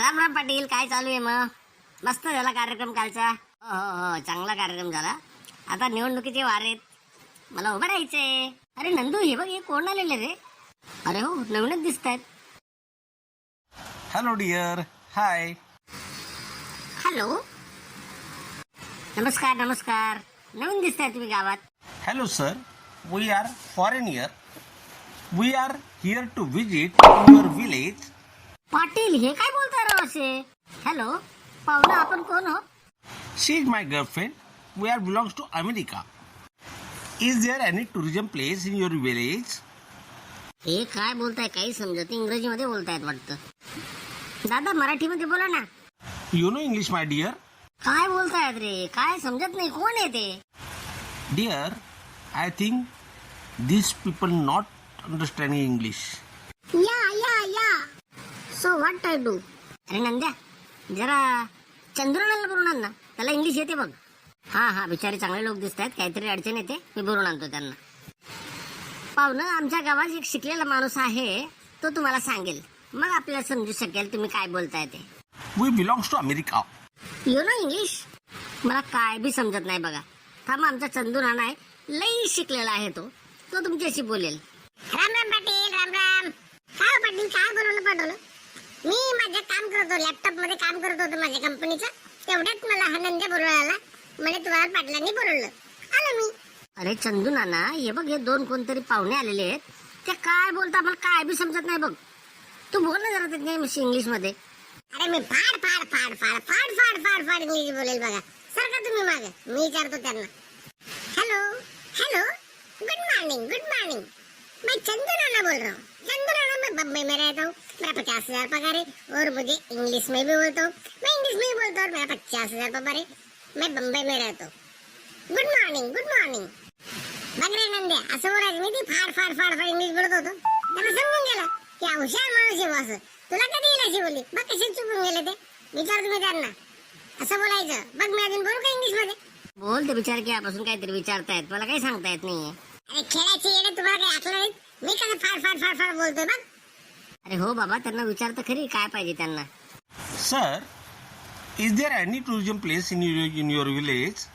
राम राम पाटील काय चालू आहे मग? मस्त झाला कार्यक्रम कालचा. हो हो हो चांगला कार्यक्रम झाला. आता निवडणुकीचे वार आहेत. मला उभं राहायचंय. अरे नंदू हे बघ हे कोण आलेले रे? अरे हो नवीनच दिसत आहेत हॅलो डिअर हाय हॅलो नमस्कार नमस्कार. नवीन दिसत आहे तुम्ही गावात. Hello sir we are foreigner we are here to visit your village Patil हे काय बोलताय रे असे? हॅलो पाहुणा आपण कोण हो? She is my girlfriend we are belongs to America is there any tourism place in your village हे काय बोलताय? काही समजत इंग्रजी मध्ये बोलतायत वाटतं. दादा मराठी मध्ये बोला ना. You know English my dear काय बोलतायत रे? काय समजत नाही. कोण आहे ते? Dear I think this people not understanding English so what I do अरे नंद्या जरा चंद्रनाला बोलून आण ना. त्याला इंग्लिश येते बघ. हा हा बिचारे चांगले लोक दिसत आहेत काहीतरी अडचण येते. मी बोलून आणतो त्यांना. पाहुणं आमच्या गावात एक शिकलेला माणूस आहे. तो तुम्हाला सांगेल. मग आपल्याला समजू शकेल तुम्ही काय बोलताय ते. We belongs to America you know English मला काय बी समजत नाही बघा. थांबा आमचा चंदू नाना आहे. लई शिकलेला आहे तो. तो तुमच्याशी बोलेल. राम राम पाटील राम राम. काय हो पाटील? काय बोलवलं पाठवलं? मी माझं काम करतो लॅपटॉपमध्ये काम करत होतो माझ्या कंपनीचं तेवढ्यात मला हा नंद्या बोलवायला म्हणजे तुम्हाला पाटलांनी बोलवलं. आलो मी. अरे चंदू नाना हे बघ हे दोन कोणतरी पाहुणे आलेले आहेत. ते काय बोलता मला काय बी समजत नाही बघ. तू बोल ना जरा ते इंग्लिशमध्ये अरे मी फाड फाड फाड फाड फाड फाड फाड फाड इंग्लिश बोलेल बघा. सर का तुम्ही मागे? मी विचारतो त्यांना. Hello hello good morning good morning मैं चंदू राणा बोल रहा हूँ। चंदू राणा मैं बम्बई में रहता हूँ। मेरा पचास हजार पगार है और मुझे इंग्लिश में भी बोलता हूँ। मैं इंग्लिश में भी बोलता हूँ और मेरा पचास हजार पगार है। मैं बम्बई में रहता हूँ। गुड मॉर्निंग गुड मॉर्निंग बगरे नंदे असं बोलायचं मी ती फार फार फार फार इंग्लिश बोलत होतो. त्यांना समजून गेलं की हुशार माणूस आहे बुवा असं. तुला कधी येईल अशी बोलली? बघ कसे चुकून गेले ते. विचार तुम्ही त्यांना. असं बोलायचं. बघ मी अजून बोलू का इंग्लिशमध्ये बोल ते विचार की आपण काहीतरी विचारतायत. मला काही सांगता येत नाहीये. अरे खेळायची येणे तुम्हाला काही आठवलं नाही मी कसं फाड फाड फाड फाड बोलतोय बघ. अरे हो बाबा त्यांना विचार तर खरी काय पाहिजे त्यांना? Sir is there any tourism place in in your village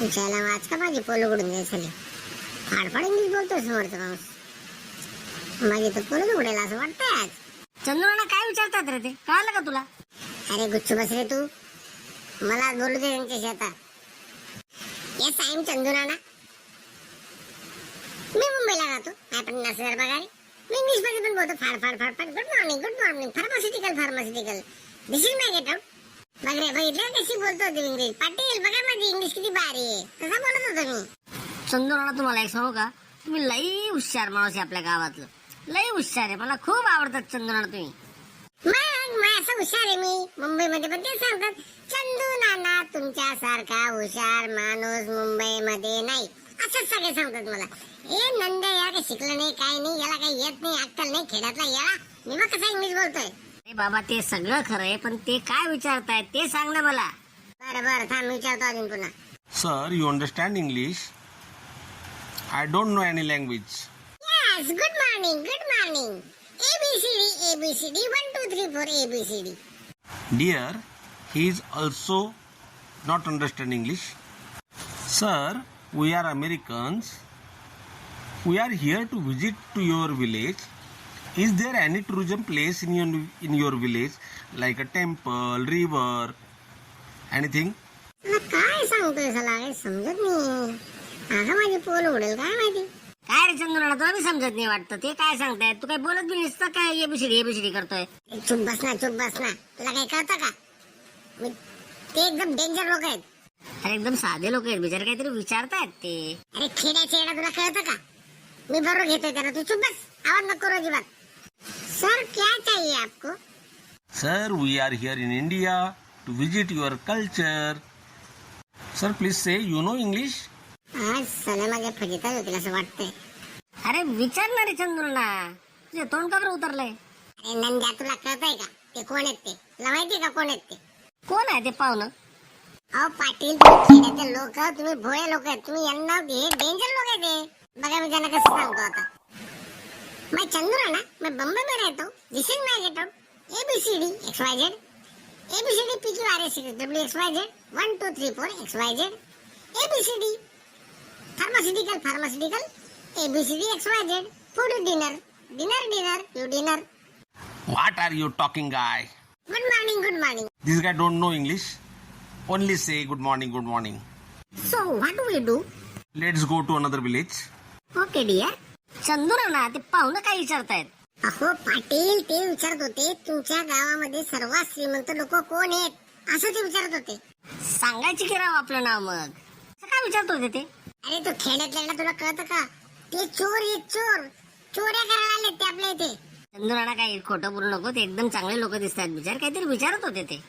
विचारायला वाच का माझी पोल उघडून जाईल सगळे फाडफाड इंग्लिश बोलतोय समोरचा माणूस. माझी तर पोलच उघडेल असं वाटतंय आज. चंद्राना काय विचारतात रे ते? कळालं का तुला? अरे गुच्छ बस रे तू. मला आज बोलू दे त्यांच्याशी आता. Yes I am Chandu Nana. मी मुंबईला राहतो. काय पन्नास हजार पगार. मी इंग्लिशमध्ये पण बोलतो फाड फाड फाड फाड good morning good morning pharmaceutical pharmaceutical this is my get out बघ रे बघितलं? कशी बोलतो होते इंग्लिश पाटील बघा माझी इंग्लिश किती भारी आहे. कसा बोलत होतो मी. चंदुराणा तुम्हाला एक सांगू का? तुम्ही लई हुशार माणूस आहे आपल्या गावातलं. लई हुशार आहे. मला खूप आवडतात चंदुराणा तुम्ही. मग मग असं हुशार आहे मी. मुंबईमध्ये पण ते सांगतात. चंदू नाना तुमच्यासारखा हुशार माणूस मुंबईमध्ये नाही. असंच सगळे सांगतात मला. ए नंद या काही शिकलं नाही काही नाही याला काही येत नाही अक्कल नाही खेड्यातला याला. मी मग कसा इंग्लिश बोलतोय? अरे बाबा ते सगळं खरं आहे पण ते काय विचारतायत ते सांग ना मला. बरं बरं थांब मी विचारतो अजून पुन्हा. Sir you understand English I don't know any language Yes, good morning, good morning. A B C D A B C D one two three four A B C We are Americans. We are here to visit to your village. Is there any tourism place in your in your village, like a temple, river, anything? काय सांगतोय सला काही समजत नाही आता माझी pole उडेल काय माहिती काय रे चंद्रना तुला बी समजत नाही वाटतं ते काय सांगतायत तू काय बोलत बी नसतं काय एबीसीडी एबीसीडी करतोय चुप बस ना चुप बस ना तुला काय कळतं का मी- ते एकदम डेंजर लोक आहेत अरे एकदम साधे लोक आहेत बिचारे काहीतरी विचारतायत ते. अरे खेड्याचे येडा तुला कळतं का? मी बरोबर घेतोय त्याला तू चुप बस. आवाज नको करू अजिबात. सर क्या चाहिए आपको? Sir, we are here in India to visit your culture. Sir, please say you know English. आज सणे माझ्या फजितात होतील असं वाटतंय. अरे विचार ना रे चंद्रना तुझे तोंड का बरं उतरलंय? अरे नंद्या तुला कळतंय का? ते कोण आहेत ते? तुला माहितीये का कोण आहेत ते? कोण आहे ते पाहुणं? अहो पाटील तुम्ही खेड्याचे लोक तुम्ही भोळे लोक तुम्ही यांना हे डेंजर लोक आहेत ते बघा मी त्यांना कसं सांगतो आता मैं चंद्र ना मैं बम्बई में रहता हूँ this is my get out A B C D X Y Z ABCD P Q R S W X Y Z one two three four X Y Z ABCD pharmaceutical pharmaceutical ABCD X Y Z food dinner dinner dinner you dinner What are you talking, guy? Good morning good morning This guy don't know English. Only say good morning, good morning. So what do we do Let's go to another village. Okay dear Chandur ना ते पाहुणं काय विचारतायत? अहो पाटील ते विचारत होते तुमच्या गावामध्ये सर्वात श्रीमंत लोक कोण आहेत? असं ते विचारत होते. सांगायची की राव आपलं नाव मग? असं काय विचारत होते ते? अरे तो खेड्यातल्या तुला कळतं का? ते चोर आहेत चोर. चोऱ्या करायला आले ते आपल्या इथे. चंदुराणा काही खोटं बोलू नको ते एकदम चांगले लोक दिसतात बिचार काहीतरी विचारत होते ते.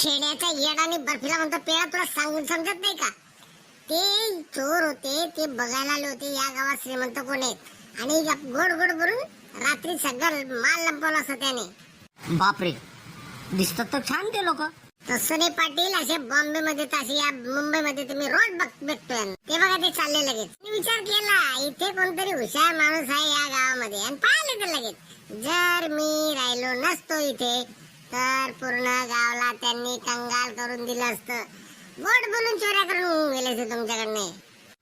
खेड्याचा येड आणि बर्फीला म्हणतो पेळा तुला सांगून समजत नाही का? ते चोर होते ते बघायला आले होते या गावात श्रीमंत कोण आहेत? आणि गोड गोड भरून रात्री सगळं माल लंपवला असं त्याने. बापरे. दिसतात तर छान ते लोक. तसं नाही पाटील असे बॉम्बे मध्ये तसे या मुंबई मध्ये तुम्ही रोज बघतोय ते बघा ते चालले लगेच. मी विचार केला इथे कोणतरी हुशार माणूस आहे या गावामध्ये. आणि पाहिले तर लगेच. जर मी राहिलो नसतो इथे तर पूर्ण गावाला त्यांनी कंगाल करून दिलं असतं. गोड बोलून चोऱ्या करून गेले असते तुमच्याकडनं.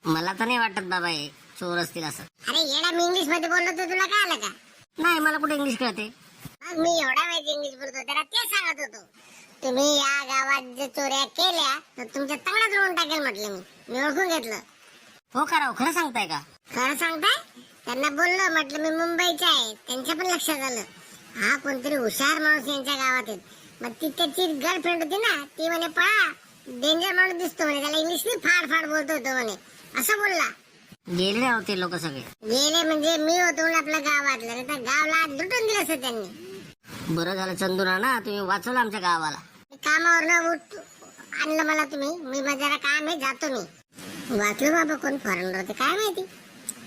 मला तर नाही वाटत बाबा हे चोर असतील असं. अरे येडा मी इंग्लिशमध्ये बोललो तर तुला काय आलं का? नाही मला कुठे इंग्लिश कळते? मग मी एवढा वेळ इंग्लिश बोलतो त्याला ते सांगत होतो. तुम्ही या गावात जर चोऱ्या केल्या तर तुमच्या तंगडात रोवून टाकेल म्हटलं मी. मी ओळखून घेतलं. हो का राव? खरं सांगताय का? खरं सांगताय? त्यांना बोललो म्हटलं मी मुंबईचा आहे. त्यांच्या पण लक्षात आलं. हा कोणतरी हुशार माणूस यांच्या गावात आहे मग ती त्याची गर्लफ्रेंड होती ना ती म्हणे पळा डेंजर माणूस दिसतो म्हणे त्याला इंग्लिश फाड फाड बोलतो होतो म्हणे. असं बोलला. गेले होते लोक सगळे. गेले म्हणजे मी होतो आपल्या गावातलं नाही तर गावला लुटून दिलं असं त्यांनी. बरं झालं चंदुरा ना तुम्ही वाचवलं आमच्या गावाला. कामावर उठ आणलं मला तुम्ही. मी माझ्या काम आहे जातो मी. वाचलो बाबा कोण फॉरेनर होते काय माहिती?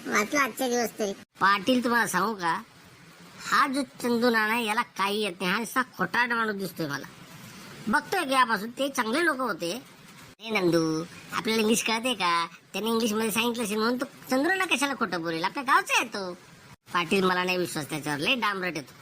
वाचलो आजच्या दिवस तरी. पाटील तुम्हाला सांगू का? हा जो चंदू नाना याला काही येत नाही. हा असा खोटाट माणूस दिसतोय मला. बघतोय की यापासून. ते चांगले लोक होते. ए नंदू आपल्याला इंग्लिश कळते का? त्याने इंग्लिशमध्ये सांगितलं असेल म्हणून तो चंद्राला कशाला खोटं बोलेल? आपल्या गावचा येतो पाटील मला नाही विश्वास त्याच्यावर. लय डांबरट येतो